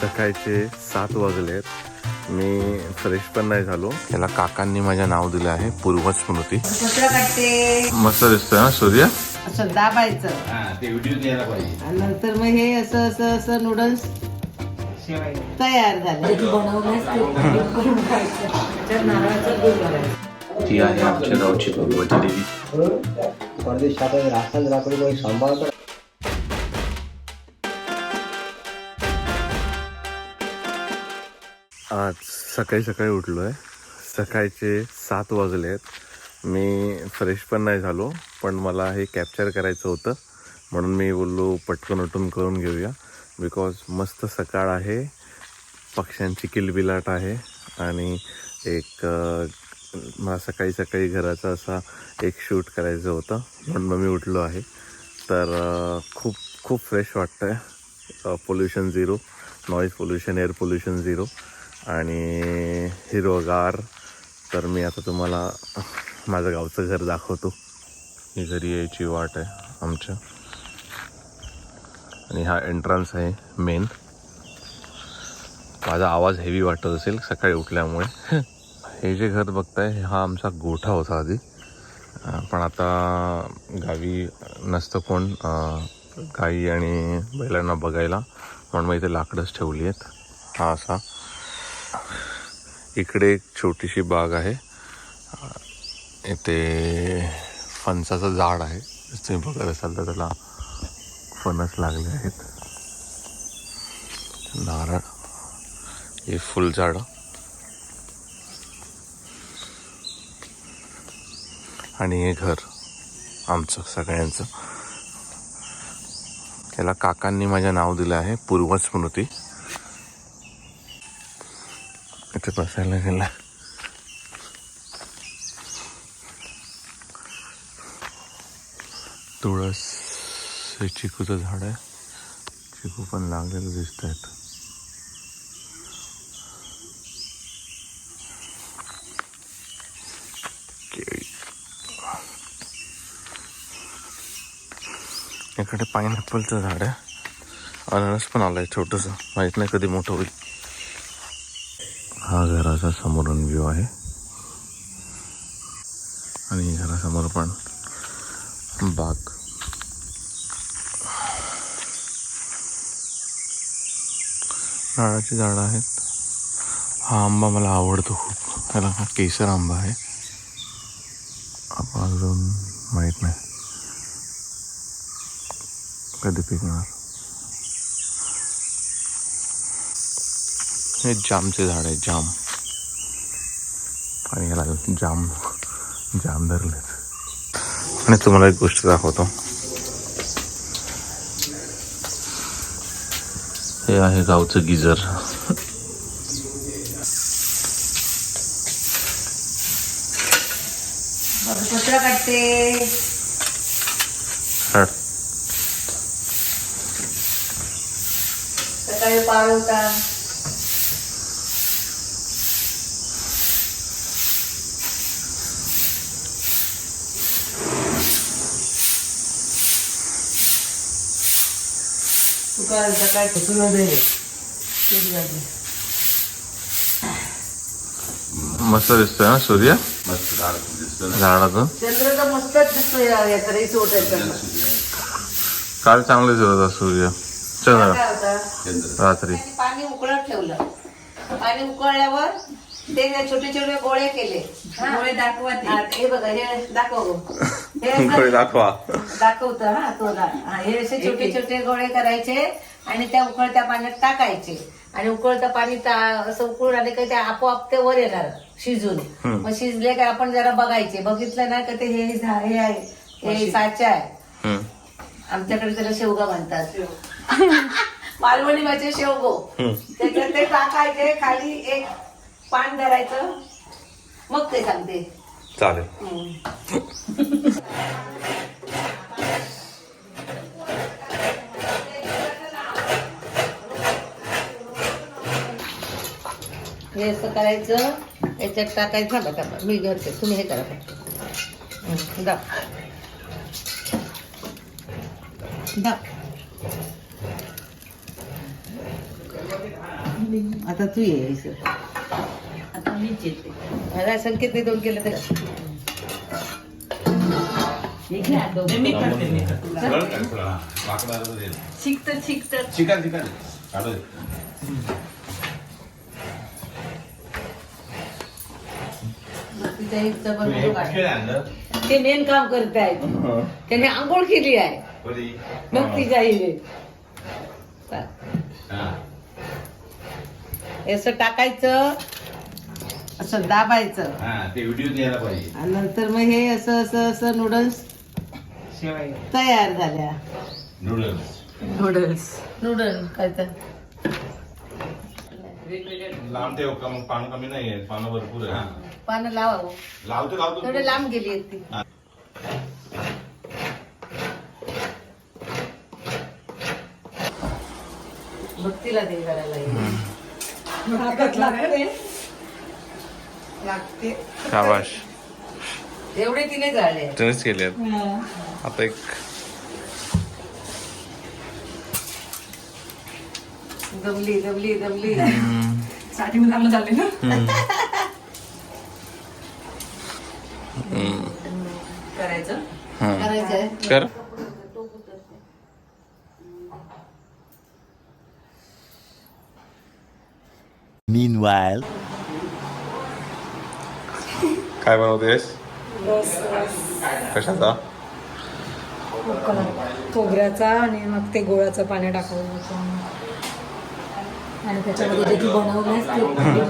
सकाळचे सात वाजलेत मी फ्रेश पण नाही झालो. त्याला काकांनी माझ्या नाव दिलं आहे पूर्व स्मृती. मस्त दिसतोय ना सूर्य? असं दाबायचं. हा ते व्हिडिओ द्यायला पाहिजे. आणि नंतर मग हे असं असं असं नूडल्स तयार झाले. ती आहे आमच्या गावची भगवती देवी. परदेशात राशन राखून सांभाळतो आज सकाळी सकाळी उठलो आहे सकाळचे सात वाजले आहेत. मी फ्रेश पण नाही झालो पण मला हे कॅप्चर करायचं होतं. म्हणून मी बोललो पटकन उठून करून घेऊया. बिकॉज मस्त सकाळ आहे. पक्ष्यांची किलबिलाट आहे. आणि एक मला सकाळी सकाळी घराचा असा एक शूट करायचं होतं. म्हणून मग मी उठलो आहे. तर खूप खूप फ्रेश वाटतं आहे pollution zero noise pollution air pollution zero आणि हिरवगार. तर मी आता तुम्हाला माझं गावचं घर दाखवतो. ही घरी यायची वाट आहे आमच्या. आणि हा एंट्रन्स आहे मेन माझा आवाज हेवी वाटत असेल सकाळी उठल्यामुळे. हे जे घर बघताय हा आमचा गोठा होता आधी. पण आता गावी नसतं कोण गाई आणि बैलांना बघायला. म्हणून मग इथे लाकडंच ठेवली आहेत. हा असा इकडे एक छोटीशी बाग आहे. इथे फणसाचं झाड आहे. तुम्ही बघत असाल तर त्याला फणस लागले आहेत. नारळ. हे फुलझाडं आणि हे घर. आमचं सगळ्यांचं. त्याला काकांनी माझं नाव दिलं आहे पूर्वस्मृती. इथे बसायला गेला तुळस हे चिकूचं झाड आहे. चिकू पण लागलेलं दिसत आहेत इकडे पायनॅपलचं झाड आहे. अननस पण आलाय छोटंसं. माहीत नाही कधी मोठं होईल. हा घराचा समोरून व्ह्यू आहे. आणि घरासमोर पण बाग. नारळाची झाडं आहेत. हा आंबा मला आवडतो खूप. त्याला हा केसर आंबा आहे. आपण अजून माहीत नाही. कधी पिकणार? हे जामचे झाड आहे जाम. आणि याला जाम जाम धरलेत. आणि तुम्हाला एक गोष्ट दाखवतो. हे आहे गावचं गिजर. सकाळी पाळवता. मस्त दिसतोय ना सूर्य? मस्त झाड दिसतं ना. झाडाचं? चंद्र तर मस्तच दिसतोय याचा रेस होत काल चांगले दिसत होता सूर्य. चंद्र. रात्री. पाणी उकळत ठेवलं. पाणी उकळल्यावर ते छोटे छोटे गोळे केले. गोळे दाखवत हे बघा हे दाखव हे दाखवा. दाखवत हा तो हा, हे असे छोटे छोटे गोळे करायचे आणि त्या उकळत्या पाण्यात टाकायचे. आणि उकळतं पाणी असं उकळून आले का ते आपोआप ते वर येणार शिजून. मग शिजले का आपण जरा बघायचे. बघितलं ना का ते हे झा- हे आहे हे साचा आहे. आमच्याकडे त्याला शेवगा म्हणतात. मालवणी भाषे शेवगो. त्याच्यात ते टाकायचे खाली एक पान धरायचं. मग ते सांगते. चालेल. हे असं करायचं. याच्यात टाकायचं. थांबा थांबा. मी घरचे तुम्ही हे करा फक्त. दाब दाब आता तू ये आता मीच येते मला संकेत दोन केलं तर हे घ्या दोघं. मी करते मी करते सरळ कर, सरळ, हा. वाकडं आलं तर दे. शिकतात शिकतात चिकन चिकन काढू दे. तिच्या हिचं तू पण हे फोटो काढ. कुठे आणलं? ते मेन काम करत आहेत त्याने आंघोळ केली आहे? मग तिच्या हिने हा. हे असं टाकायचं असं दाबायचं. हा, ते व्हिडिओ द्यायला पाहिजे. आणि नंतर मग हे असं असं असं नूडल्स शेवाई. तयार झाल्या. नूडल्स नूडल्स नूडल काय तर. लांब ठेव का मग पानं कमी नाही आहे पानं भरपूर आहे हा. पानं लावा लावतो लावतो. तेवढे लांब गेली आहेत ती. हा. भक्तीला दे करायला. लागते. शाबाश. एवढे तिने झाले. तुम्हीच केले आता एक दमली दमली दमली. साठी मध्ये झाले ना. करायचं? करायचंय? कर. Meanwhile. काय बनवतेस कशाचा खोबऱ्याचा आणि मग ते गोळ्याचं पाणी टाकायचं आणि त्याच्यामध्ये जे तू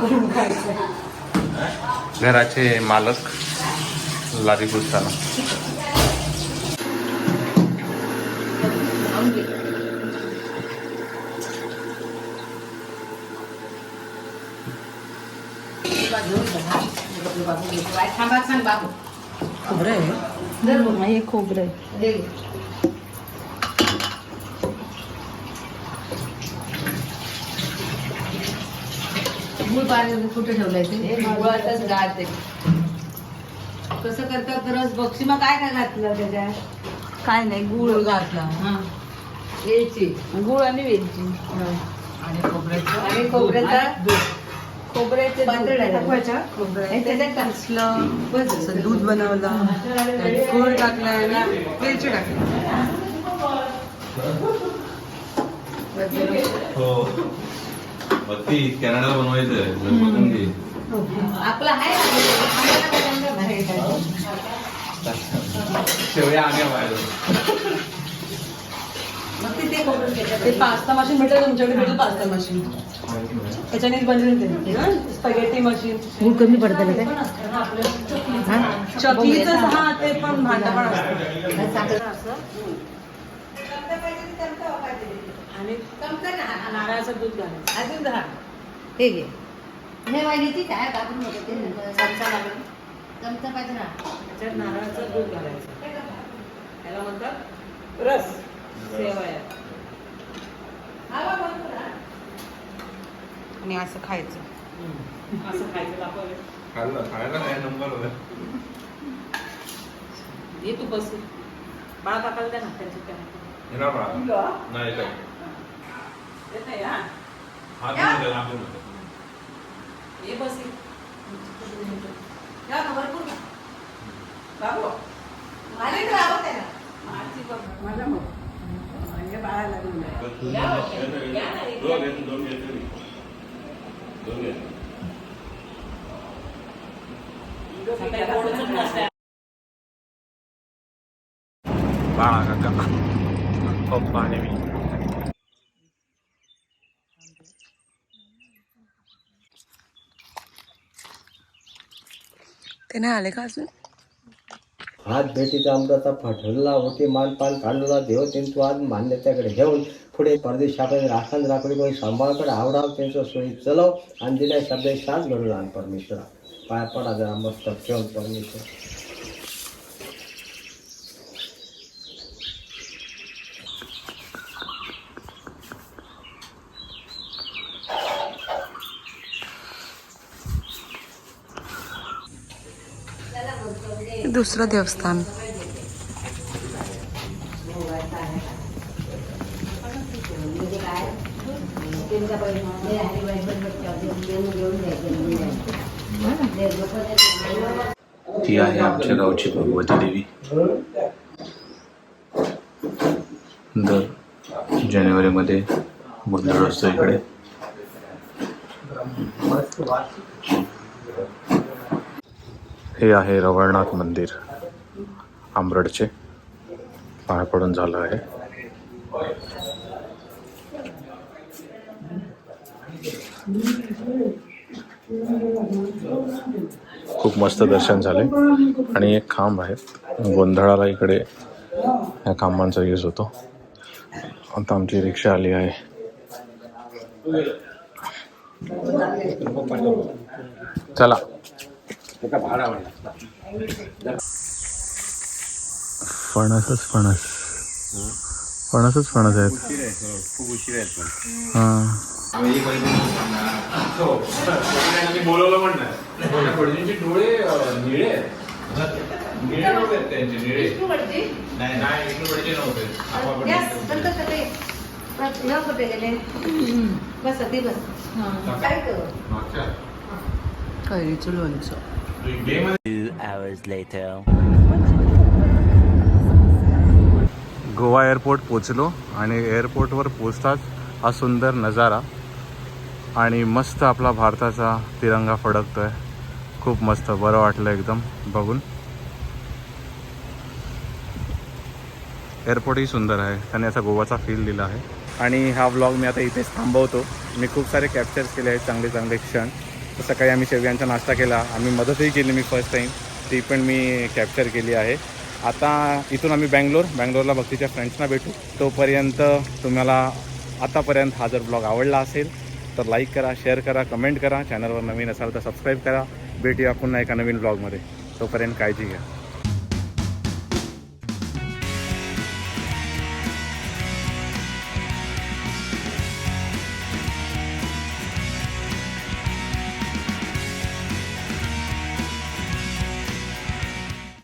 करून खायचं घराचे मालक लादी पुसताना खोबरं आहे. हे खोबरं आहे. गुळ पाणी कुठे ठेवलंय ते? गुळातच गाळ ते कसं करतात रस बक्षी मग काय काय घातलं त्याच्यात? काय नाही गुळ. घातला. हा. वेलची. गुळ आणि वेलची. आणि खोबऱ्याचं? आणि खोबऱ्याचा? खोबऱ्याचे टाकलं. दूध बनवलं. गुळ टाकला आणि वेलची टाकली. हो. भक्ती कॅनडाला बनवायचं. आपलं आहे आम्ही त्याच्यात ते पास्ता मशीन भेटेल तुमच्याकडे? भेटेल पास्ता मशीन. त्याच्यानेच बनवेल ते स्पॅगेटी मशीन. कमी पडतं चकलीचं हा? ते पण भांडं पण असतं. आणि नारळाचं दूध घालायचं अजून दहा हे. घे. हे वाहिनीची काय कापून नको ते चमचा लागेल चमचा पाहिजे ना. त्याच्यात नारळाचं दूध घालायचं. त्याला म्हणतात रस. सेवया. आणि असं खायचं. असं खायचं दाखवलं खाल्लं खायला काय नंबर होता? ये तू बस. बाळा काकाला द्या ना त्यांची त्या हिरा बाळा. नाही काय येत नाही हा हात. ये बस. ये. का भरपूर का? बाबू माझ्या इकडे आवडत आहे ना. आरती बघ माझ्या मग. म्हणजे बाळाला घेऊन. दोन. बाळा काका पप्पा आणि मी ते नाही आले का अजून? हात भेटीचा अमृता फाठला होते मान पान काढला देव तू आज मान्यत्याकडे घेऊन पुढे परदेशाकडे राखण राखडी कोणी सांभाळकडे आवडाव त्यांचं सोयी चलव आणि दिल्या शब्द शास घडून आण परमेश्वरा पाय पडा जरा मस्त ठेवून परमेश्वर दुसरं देवस्थान ती आहे आमच्या गावची भगवती देवी. दर जानेवारीमध्ये गोंधळ असतो इकडे. हे आहे रवळनाथ मंदिर आंबरडचे पाया पडून झालं आहे. खूप मस्त दर्शन झाले. आणि एक खांब आहे. गोंधळाला इकडे ह्या खांबांचा यूज होतो. आता आमची रिक्षा आली आहे. चला. फणसच फणस. फणसच फणस आहेत. खूप उशीर आहेत पण हां. बोलवलं म्हणणार डोळे निळे आहेत निळे आहेत त्यांचे निळे नाही नाही पडजी नव्हते कैरीचं लोणचं गोवा एअरपोर्ट पोचलो आणि एअरपोर्टवर पोचताच हा सुंदर नजारा आणि मस्त आपला भारताचा तिरंगा फडकतोय. खूप मस्त बरं वाटलं एकदम बघून. एअरपोर्टही सुंदर आहे त्याने असा गोवाचा फील दिला आहे. आणि हा व्लॉग मी आता इथेच थांबवतो. मी खूप सारे कॅप्चर केले आहेत चांगले चांगले क्षण. तर सकाळी आम्ही शेवयांचा नाश्ता केला आम्ही मदतही केली मी फर्स्ट टाईम ती पण मी कॅप्चर केली आहे. आता इथून आम्ही बँगलोर बँगलोरला भक्तीच्या फ्रेंड्सना भेटू. तोपर्यंत तुम्हाला आतापर्यंत हा जर ब्लॉग आवडला असेल तर लाईक करा शेअर करा कमेंट करा. चॅनलवर नवीन असाल तर सबस्क्राईब करा. भेटूया पुन्हा एका नवीन ब्लॉगमध्ये. तोपर्यंत काळजी घ्या.